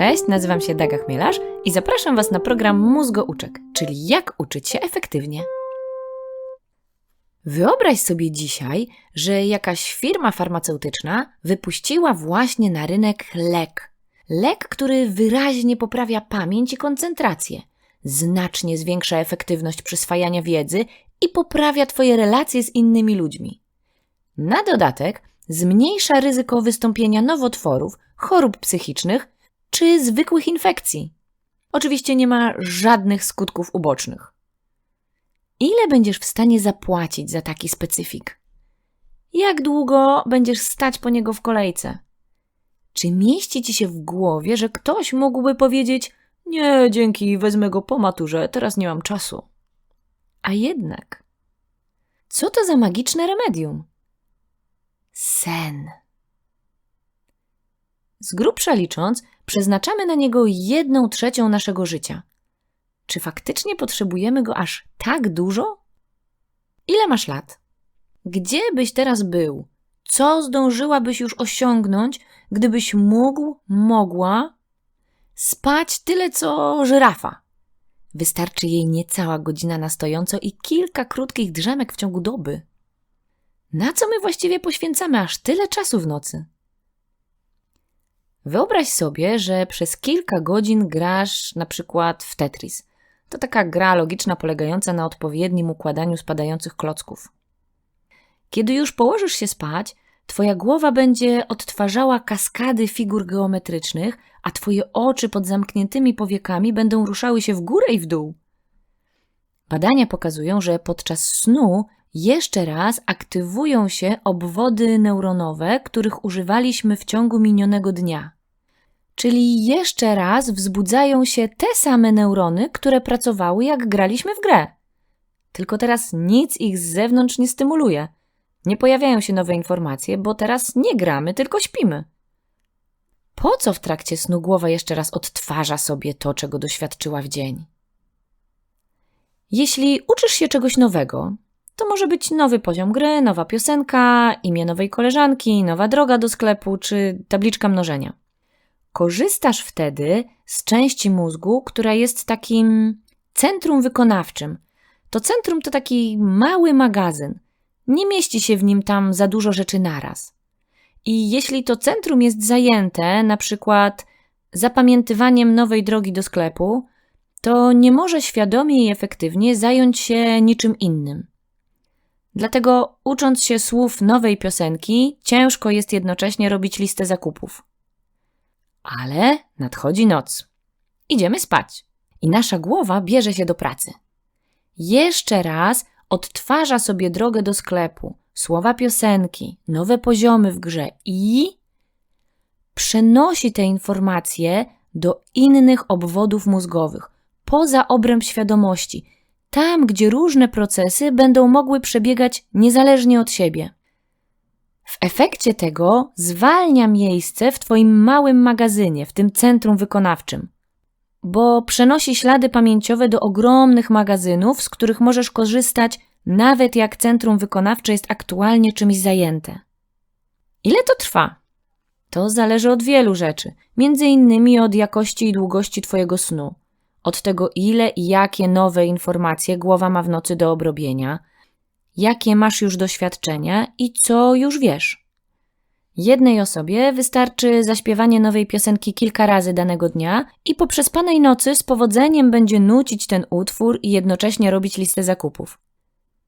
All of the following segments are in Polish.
Cześć, nazywam się Daga Chmielarz i zapraszam Was na program Mózgouczek, czyli jak uczyć się efektywnie. Wyobraź sobie dzisiaj, że jakaś firma farmaceutyczna wypuściła właśnie na rynek lek. Lek, który wyraźnie poprawia pamięć i koncentrację, znacznie zwiększa efektywność przyswajania wiedzy i poprawia Twoje relacje z innymi ludźmi. Na dodatek zmniejsza ryzyko wystąpienia nowotworów, chorób psychicznych czy zwykłych infekcji. Oczywiście nie ma żadnych skutków ubocznych. Ile będziesz w stanie zapłacić za taki specyfik? Jak długo będziesz stać po niego w kolejce? Czy mieści ci się w głowie, że ktoś mógłby powiedzieć: Nie, dzięki, wezmę go po maturze, teraz nie mam czasu? A jednak, co to za magiczne remedium? Sen. Z grubsza licząc, przeznaczamy na niego jedną trzecią naszego życia. Czy faktycznie potrzebujemy go aż tak dużo? Ile masz lat? Gdzie byś teraz był? Co zdążyłabyś już osiągnąć, gdybyś mógł, mogła spać tyle co żyrafa? Wystarczy jej niecała godzina na stojąco i kilka krótkich drzemek w ciągu doby. Na co my właściwie poświęcamy aż tyle czasu w nocy? Wyobraź sobie, że przez kilka godzin grasz na przykład w Tetris. To taka gra logiczna polegająca na odpowiednim układaniu spadających klocków. Kiedy już położysz się spać, twoja głowa będzie odtwarzała kaskady figur geometrycznych, a twoje oczy pod zamkniętymi powiekami będą ruszały się w górę i w dół. Badania pokazują, że podczas snu jeszcze raz aktywują się obwody neuronowe, których używaliśmy w ciągu minionego dnia. Czyli jeszcze raz wzbudzają się te same neurony, które pracowały jak graliśmy w grę. Tylko teraz nic ich z zewnątrz nie stymuluje. Nie pojawiają się nowe informacje, bo teraz nie gramy, tylko śpimy. Po co w trakcie snu głowa jeszcze raz odtwarza sobie to, czego doświadczyła w dzień? Jeśli uczysz się czegoś nowego, to może być nowy poziom gry, nowa piosenka, imię nowej koleżanki, nowa droga do sklepu czy tabliczka mnożenia. Korzystasz wtedy z części mózgu, która jest takim centrum wykonawczym. To centrum to taki mały magazyn. Nie mieści się w nim tam za dużo rzeczy naraz. I jeśli to centrum jest zajęte, na przykład zapamiętywaniem nowej drogi do sklepu, to nie może świadomie i efektywnie zająć się niczym innym. Dlatego, ucząc się słów nowej piosenki, ciężko jest jednocześnie robić listę zakupów. Ale nadchodzi noc. Idziemy spać. I nasza głowa bierze się do pracy. Jeszcze raz odtwarza sobie drogę do sklepu, słowa piosenki, nowe poziomy w grze i przenosi te informacje do innych obwodów mózgowych, poza obręb świadomości, tam gdzie różne procesy będą mogły przebiegać niezależnie od siebie. W efekcie tego zwalnia miejsce w Twoim małym magazynie, w tym centrum wykonawczym, bo przenosi ślady pamięciowe do ogromnych magazynów, z których możesz korzystać, nawet jak centrum wykonawcze jest aktualnie czymś zajęte. Ile to trwa? To zależy od wielu rzeczy, między innymi od jakości i długości Twojego snu, od tego, ile i jakie nowe informacje głowa ma w nocy do obrobienia, jakie masz już doświadczenia i co już wiesz. Jednej osobie wystarczy zaśpiewanie nowej piosenki kilka razy danego dnia i po przespanej nocy z powodzeniem będzie nucić ten utwór i jednocześnie robić listę zakupów.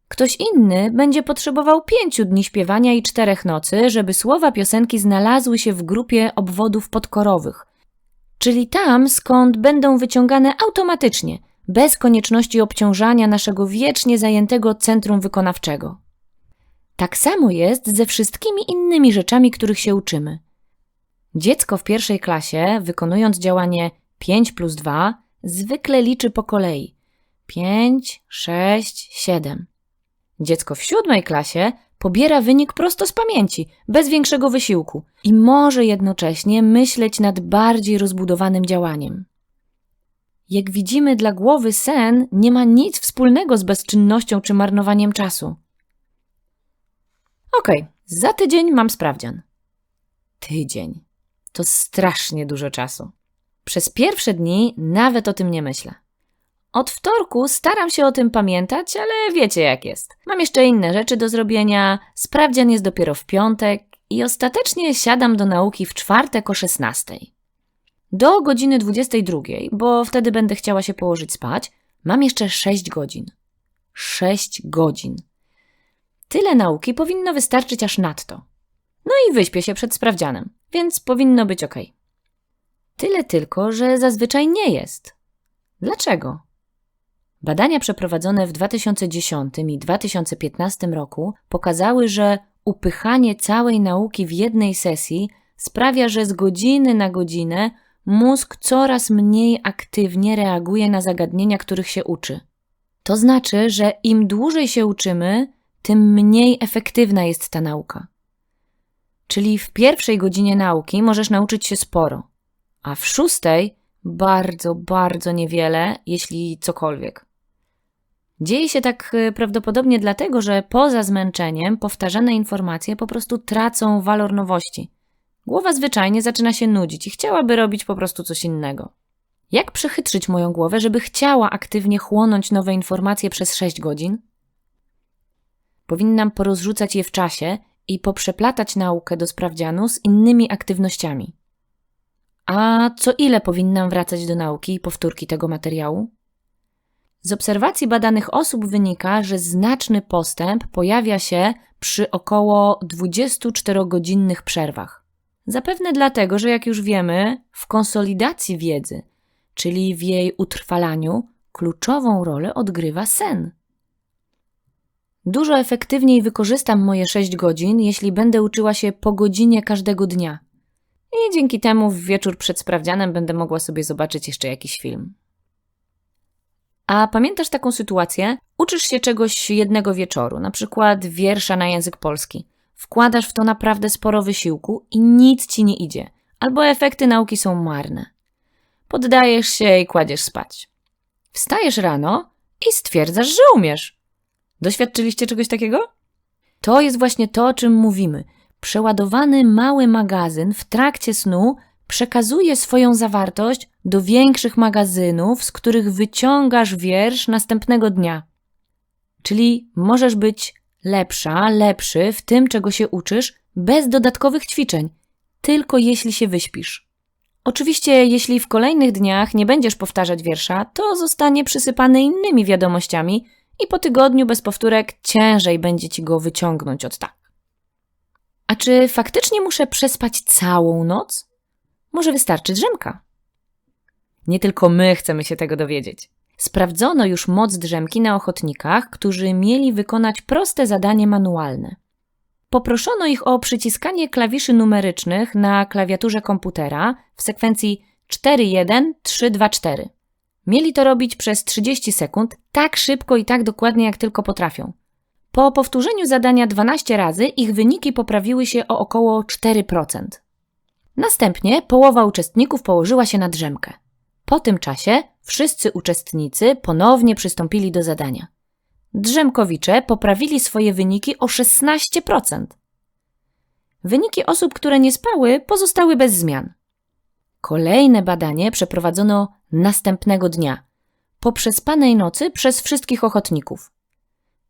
Ktoś inny będzie potrzebował pięciu dni śpiewania i czterech nocy, żeby słowa piosenki znalazły się w grupie obwodów podkorowych, czyli tam, skąd będą wyciągane automatycznie – bez konieczności obciążania naszego wiecznie zajętego centrum wykonawczego. Tak samo jest ze wszystkimi innymi rzeczami, których się uczymy. Dziecko w pierwszej klasie, wykonując działanie 5 plus 2, zwykle liczy po kolei 5, 6, 7. Dziecko w siódmej klasie pobiera wynik prosto z pamięci, bez większego wysiłku i może jednocześnie myśleć nad bardziej rozbudowanym działaniem. Jak widzimy, dla głowy sen nie ma nic wspólnego z bezczynnością czy marnowaniem czasu. Okej, okay, za tydzień mam sprawdzian. Tydzień. To strasznie dużo czasu. Przez pierwsze dni nawet o tym nie myślę. Od wtorku staram się o tym pamiętać, ale wiecie jak jest. Mam jeszcze inne rzeczy do zrobienia, sprawdzian jest dopiero w piątek i ostatecznie siadam do nauki w czwartek o 16. Do godziny 22, bo wtedy będę chciała się położyć spać, mam jeszcze 6 godzin. 6 godzin. Tyle nauki powinno wystarczyć aż nadto. No i wyśpię się przed sprawdzianem, więc powinno być ok. Tyle tylko, że zazwyczaj nie jest. Dlaczego? Badania przeprowadzone w 2010 i 2015 roku pokazały, że upychanie całej nauki w jednej sesji sprawia, że z godziny na godzinę mózg coraz mniej aktywnie reaguje na zagadnienia, których się uczy. To znaczy, że im dłużej się uczymy, tym mniej efektywna jest ta nauka. Czyli w pierwszej godzinie nauki możesz nauczyć się sporo, a w szóstej bardzo, bardzo niewiele, jeśli cokolwiek. Dzieje się tak e, prawdopodobnie dlatego, że poza zmęczeniem powtarzane informacje po prostu tracą walor nowości. Głowa zwyczajnie zaczyna się nudzić i chciałaby robić po prostu coś innego. Jak przechytrzyć moją głowę, żeby chciała aktywnie chłonąć nowe informacje przez 6 godzin? Powinnam porozrzucać je w czasie i poprzeplatać naukę do sprawdzianu z innymi aktywnościami. A co ile powinnam wracać do nauki i powtórki tego materiału? Z obserwacji badanych osób wynika, że znaczny postęp pojawia się przy około 24-godzinnych przerwach. Zapewne dlatego, że jak już wiemy, w konsolidacji wiedzy, czyli w jej utrwalaniu, kluczową rolę odgrywa sen. Dużo efektywniej wykorzystam moje 6 godzin, jeśli będę uczyła się po godzinie każdego dnia. I dzięki temu w wieczór przed sprawdzianem będę mogła sobie zobaczyć jeszcze jakiś film. A pamiętasz taką sytuację? Uczysz się czegoś jednego wieczoru, na przykład wiersza na język polski. Wkładasz w to naprawdę sporo wysiłku i nic ci nie idzie, albo efekty nauki są marne. Poddajesz się i kładziesz spać. Wstajesz rano i stwierdzasz, że umiesz. Doświadczyliście czegoś takiego? To jest właśnie to, o czym mówimy. Przeładowany mały magazyn w trakcie snu przekazuje swoją zawartość do większych magazynów, z których wyciągasz wiersz następnego dnia. Czyli możesz być lepsza, lepszy w tym, czego się uczysz, bez dodatkowych ćwiczeń, tylko jeśli się wyśpisz. Oczywiście, jeśli w kolejnych dniach nie będziesz powtarzać wiersza, to zostanie przysypany innymi wiadomościami i po tygodniu bez powtórek ciężej będzie ci go wyciągnąć od tak. A czy faktycznie muszę przespać całą noc? Może wystarczy drzemka? Nie tylko my chcemy się tego dowiedzieć. Sprawdzono już moc drzemki na ochotnikach, którzy mieli wykonać proste zadanie manualne. Poproszono ich o przyciskanie klawiszy numerycznych na klawiaturze komputera w sekwencji 4-1-3-2-4. Mieli to robić przez 30 sekund, tak szybko i tak dokładnie, jak tylko potrafią. Po powtórzeniu zadania 12 razy ich wyniki poprawiły się o około 4%. Następnie połowa uczestników położyła się na drzemkę. Po tym czasie wszyscy uczestnicy ponownie przystąpili do zadania. Drzemkowicze poprawili swoje wyniki o 16%. Wyniki osób, które nie spały, pozostały bez zmian. Kolejne badanie przeprowadzono następnego dnia, po przespanej nocy przez wszystkich ochotników.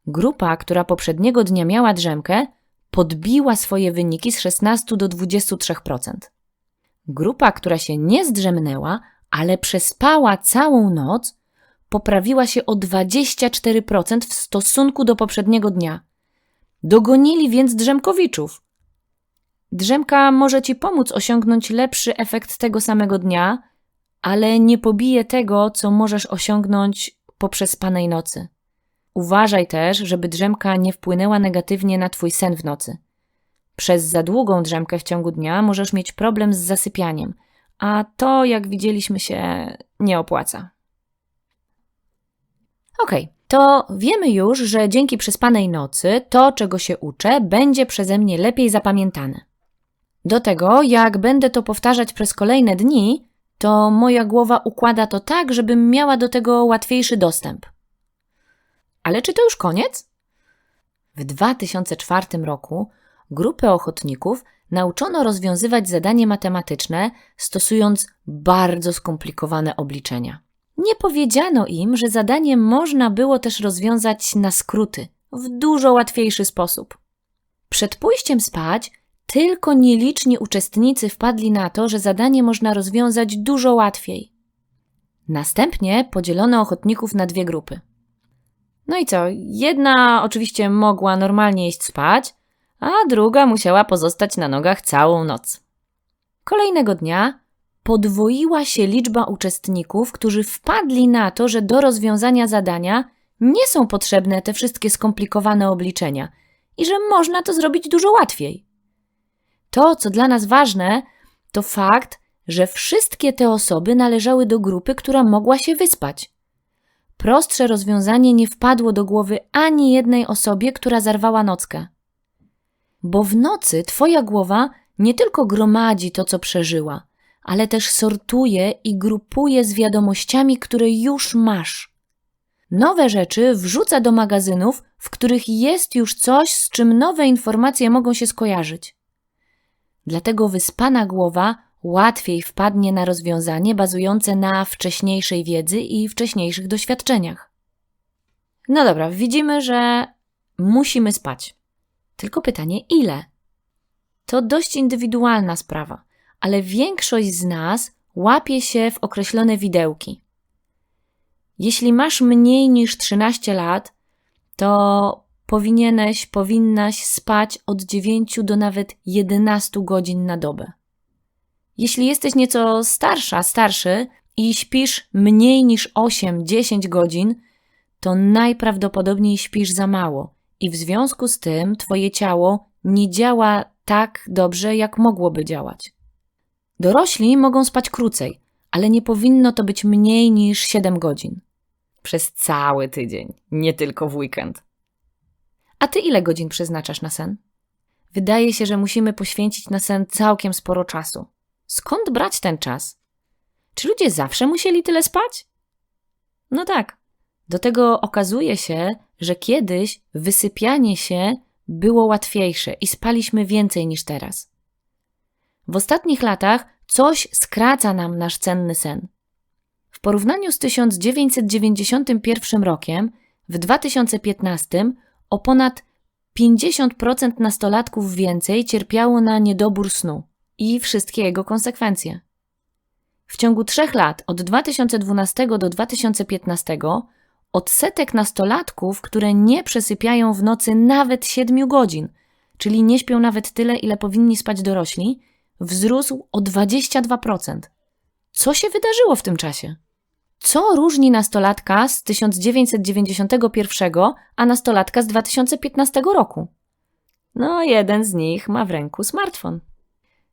Grupa, która poprzedniego dnia miała drzemkę, podbiła swoje wyniki z 16 do 23%. Grupa, która się nie zdrzemnęła, ale przespała całą noc, poprawiła się o 24% w stosunku do poprzedniego dnia. Dogonili więc drzemkowiczów. Drzemka może ci pomóc osiągnąć lepszy efekt tego samego dnia, ale nie pobije tego, co możesz osiągnąć po przespanej nocy. Uważaj też, żeby drzemka nie wpłynęła negatywnie na twój sen w nocy. Przez za długą drzemkę w ciągu dnia możesz mieć problem z zasypianiem, a to, jak widzieliśmy się, nie opłaca. Okay, to wiemy już, że dzięki przespanej nocy to, czego się uczę, będzie przeze mnie lepiej zapamiętane. Do tego, jak będę to powtarzać przez kolejne dni, to moja głowa układa to tak, żebym miała do tego łatwiejszy dostęp. Ale czy to już koniec? W 2004 roku grupę ochotników nauczono rozwiązywać zadanie matematyczne, stosując bardzo skomplikowane obliczenia. Nie powiedziano im, że zadanie można było też rozwiązać na skróty, w dużo łatwiejszy sposób. Przed pójściem spać tylko nieliczni uczestnicy wpadli na to, że zadanie można rozwiązać dużo łatwiej. Następnie podzielono ochotników na dwie grupy. No i co? Jedna oczywiście mogła normalnie iść spać, a druga musiała pozostać na nogach całą noc. Kolejnego dnia podwoiła się liczba uczestników, którzy wpadli na to, że do rozwiązania zadania nie są potrzebne te wszystkie skomplikowane obliczenia i że można to zrobić dużo łatwiej. To, co dla nas ważne, to fakt, że wszystkie te osoby należały do grupy, która mogła się wyspać. Prostsze rozwiązanie nie wpadło do głowy ani jednej osobie, która zarwała nockę. Bo w nocy Twoja głowa nie tylko gromadzi to, co przeżyła, ale też sortuje i grupuje z wiadomościami, które już masz. Nowe rzeczy wrzuca do magazynów, w których jest już coś, z czym nowe informacje mogą się skojarzyć. Dlatego wyspana głowa łatwiej wpadnie na rozwiązanie bazujące na wcześniejszej wiedzy i wcześniejszych doświadczeniach. No dobra, widzimy, że musimy spać. Tylko pytanie, ile? To dość indywidualna sprawa, ale większość z nas łapie się w określone widełki. Jeśli masz mniej niż 13 lat, to powinieneś, powinnaś spać od 9 do nawet 11 godzin na dobę. Jeśli jesteś nieco starsza, starszy i śpisz mniej niż 8-10 godzin, to najprawdopodobniej śpisz za mało i w związku z tym Twoje ciało nie działa tak dobrze, jak mogłoby działać. Dorośli mogą spać krócej, ale nie powinno to być mniej niż 7 godzin. Przez cały tydzień, nie tylko w weekend. A ty ile godzin przeznaczasz na sen? Wydaje się, że musimy poświęcić na sen całkiem sporo czasu. Skąd brać ten czas? Czy ludzie zawsze musieli tyle spać? No tak. Do tego okazuje się, że kiedyś wysypianie się było łatwiejsze i spaliśmy więcej niż teraz. W ostatnich latach coś skraca nam nasz cenny sen. W porównaniu z 1991 rokiem, w 2015 o ponad 50% nastolatków więcej cierpiało na niedobór snu i wszystkie jego konsekwencje. W ciągu trzech lat, od 2012 do 2015, odsetek nastolatków, które nie przesypiają w nocy nawet 7 godzin, czyli nie śpią nawet tyle, ile powinni spać dorośli, wzrósł o 22%. Co się wydarzyło w tym czasie? Co różni nastolatka z 1991, a nastolatka z 2015 roku? No, jeden z nich ma w ręku smartfon.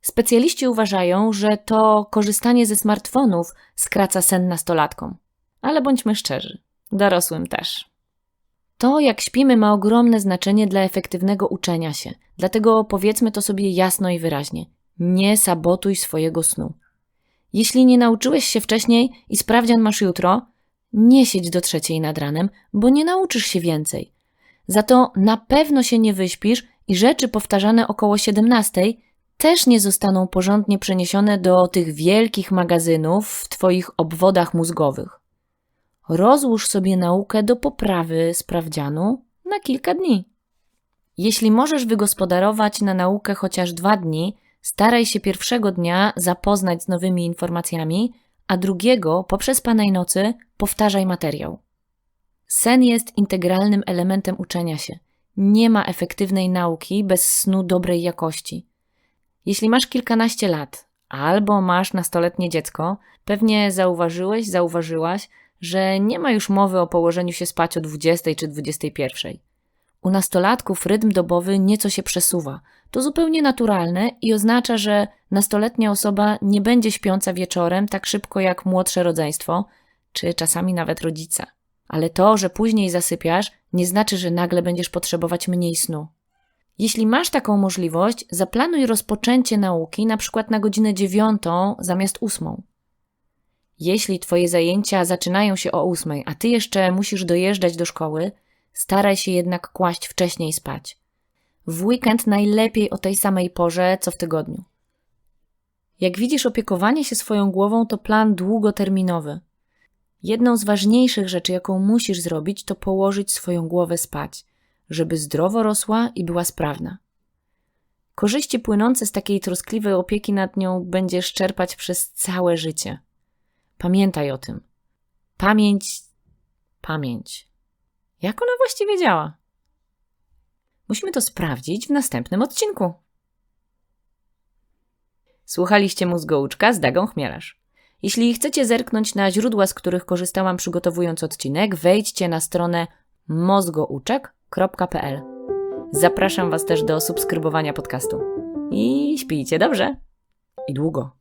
Specjaliści uważają, że to korzystanie ze smartfonów skraca sen nastolatkom. Ale bądźmy szczerzy, dorosłym też. To, jak śpimy, ma ogromne znaczenie dla efektywnego uczenia się, dlatego powiedzmy to sobie jasno i wyraźnie. Nie sabotuj swojego snu. Jeśli nie nauczyłeś się wcześniej i sprawdzian masz jutro, nie siedź do trzeciej nad ranem, bo nie nauczysz się więcej. Za to na pewno się nie wyśpisz i rzeczy powtarzane około siedemnastej też nie zostaną porządnie przeniesione do tych wielkich magazynów w Twoich obwodach mózgowych. Rozłóż sobie naukę do poprawy sprawdzianu na kilka dni. Jeśli możesz wygospodarować na naukę chociaż dwa dni, staraj się pierwszego dnia zapoznać z nowymi informacjami, a drugiego poprzez panej nocy powtarzaj materiał. Sen jest integralnym elementem uczenia się. Nie ma efektywnej nauki bez snu dobrej jakości. Jeśli masz kilkanaście lat albo masz nastoletnie dziecko, pewnie zauważyłeś, zauważyłaś, że nie ma już mowy o położeniu się spać o 20 czy 21. U nastolatków rytm dobowy nieco się przesuwa. To zupełnie naturalne i oznacza, że nastoletnia osoba nie będzie śpiąca wieczorem tak szybko jak młodsze rodzeństwo, czy czasami nawet rodzice. Ale to, że później zasypiasz, nie znaczy, że nagle będziesz potrzebować mniej snu. Jeśli masz taką możliwość, zaplanuj rozpoczęcie nauki na przykład na godzinę dziewiątą zamiast ósmą. Jeśli Twoje zajęcia zaczynają się o ósmej, a Ty jeszcze musisz dojeżdżać do szkoły, staraj się jednak kłaść wcześniej spać. W weekend najlepiej o tej samej porze, co w tygodniu. Jak widzisz, opiekowanie się swoją głową to plan długoterminowy. Jedną z ważniejszych rzeczy, jaką musisz zrobić, to położyć swoją głowę spać, żeby zdrowo rosła i była sprawna. Korzyści płynące z takiej troskliwej opieki nad nią będziesz czerpać przez całe życie. Pamiętaj o tym. Pamięć, pamięć. Jak ona właściwie działa? Musimy to sprawdzić w następnym odcinku. Słuchaliście Mózgouczka z Dagą Chmielarz. Jeśli chcecie zerknąć na źródła, z których korzystałam przygotowując odcinek, wejdźcie na stronę mozgouczek.pl. Zapraszam Was też do subskrybowania podcastu. I śpijcie dobrze i długo.